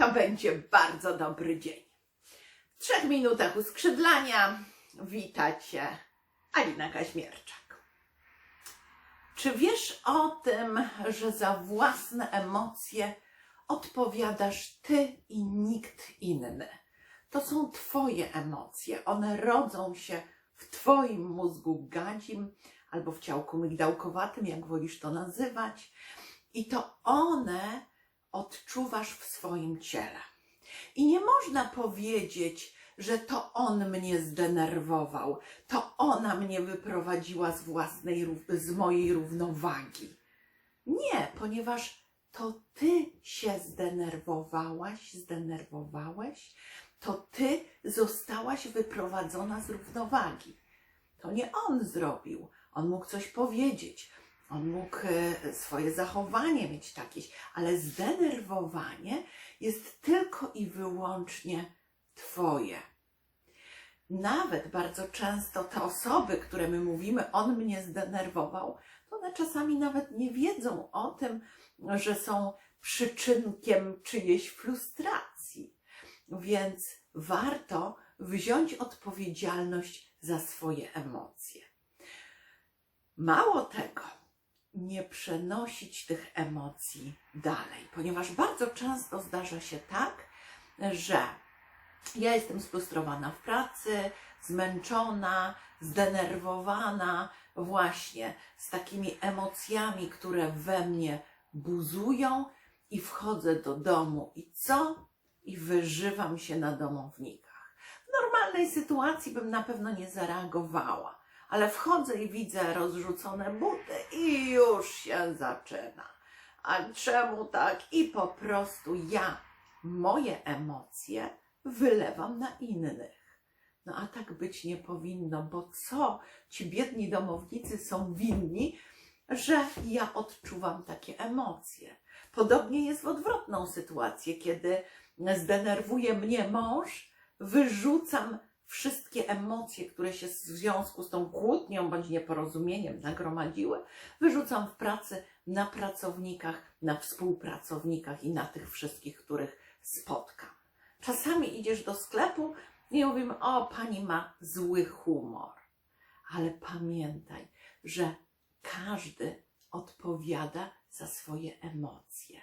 Jutro będzie bardzo dobry dzień. W trzech minutach uskrzydlania witacie Alina Kaźmierczak. Czy wiesz o tym, że za własne emocje odpowiadasz ty i nikt inny? To są twoje emocje. One rodzą się w twoim mózgu gadzim albo w ciałku migdałkowatym, jak wolisz to nazywać. I to one odczuwasz w swoim ciele. I nie można powiedzieć, że to on mnie zdenerwował, to ona mnie wyprowadziła z własnej, z mojej równowagi. Nie, ponieważ to ty się zdenerwowałaś, zdenerwowałeś, to ty zostałaś wyprowadzona z równowagi. To nie on zrobił. On mógł coś powiedzieć, on mógł e, swoje zachowanie mieć jakieś, ale zdenerwowanie jest tylko i wyłącznie Twoje. Nawet bardzo często te osoby, które my mówimy, on mnie zdenerwował, to one czasami nawet nie wiedzą o tym, że są przyczynkiem czyjejś frustracji. Więc warto wziąć odpowiedzialność za swoje emocje. Mało tego, nie przenosić tych emocji dalej, ponieważ bardzo często zdarza się tak, że ja jestem sfrustrowana w pracy, zmęczona, zdenerwowana, właśnie z takimi emocjami, które we mnie buzują, i wchodzę do domu i co? I wyżywam się na domownikach. W normalnej sytuacji bym na pewno nie zareagowała, ale wchodzę i widzę rozrzucone buty i już się zaczyna. A czemu tak? I po prostu ja moje emocje wylewam na innych. No a tak być nie powinno, bo co ci biedni domownicy są winni, że ja odczuwam takie emocje. Podobnie jest w odwrotną sytuację, kiedy zdenerwuje mnie mąż, wyrzucam wszystkie emocje, które się w związku z tą kłótnią bądź nieporozumieniem nagromadziły, wyrzucam w pracy na pracownikach, na współpracownikach i na tych wszystkich, których spotkam. Czasami idziesz do sklepu i mówimy, o, pani ma zły humor. Ale pamiętaj, że każdy odpowiada za swoje emocje.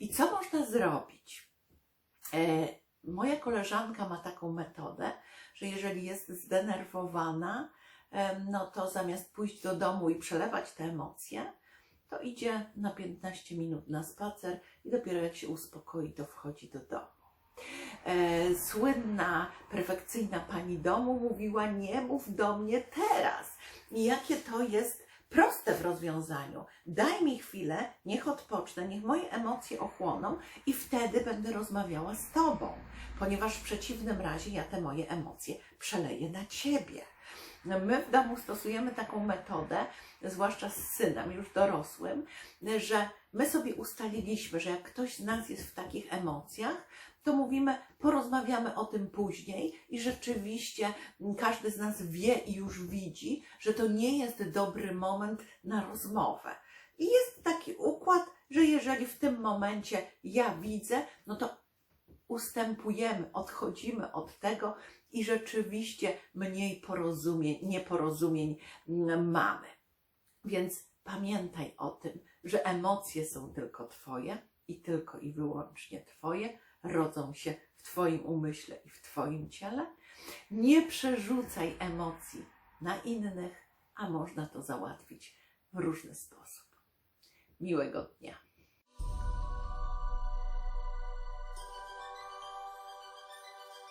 I co można zrobić? Moja koleżanka ma taką metodę, że jeżeli jest zdenerwowana, no to zamiast pójść do domu i przelewać te emocje, to idzie na 15 minut na spacer i dopiero jak się uspokoi, to wchodzi do domu. E, słynna, perfekcyjna pani domu mówiła: Nie mów do mnie teraz. I jakie to jest proste w rozwiązaniu. Daj mi chwilę, niech odpocznę, niech moje emocje ochłoną i wtedy będę rozmawiała z tobą, ponieważ w przeciwnym razie ja te moje emocje przeleję na ciebie. My w domu stosujemy taką metodę, zwłaszcza z synem już dorosłym, że my sobie ustaliliśmy, że jak ktoś z nas jest w takich emocjach, to mówimy, porozmawiamy o tym później i rzeczywiście każdy z nas wie i już widzi, że to nie jest dobry moment na rozmowę. I jest taki układ, że jeżeli w tym momencie ja widzę, no to ustępujemy, odchodzimy od tego i rzeczywiście mniej porozumień, nieporozumień mamy. Więc pamiętaj o tym, że emocje są tylko Twoje i tylko i wyłącznie Twoje, rodzą się w Twoim umyśle i w Twoim ciele. Nie przerzucaj emocji na innych, a można to załatwić w różny sposób. Miłego dnia.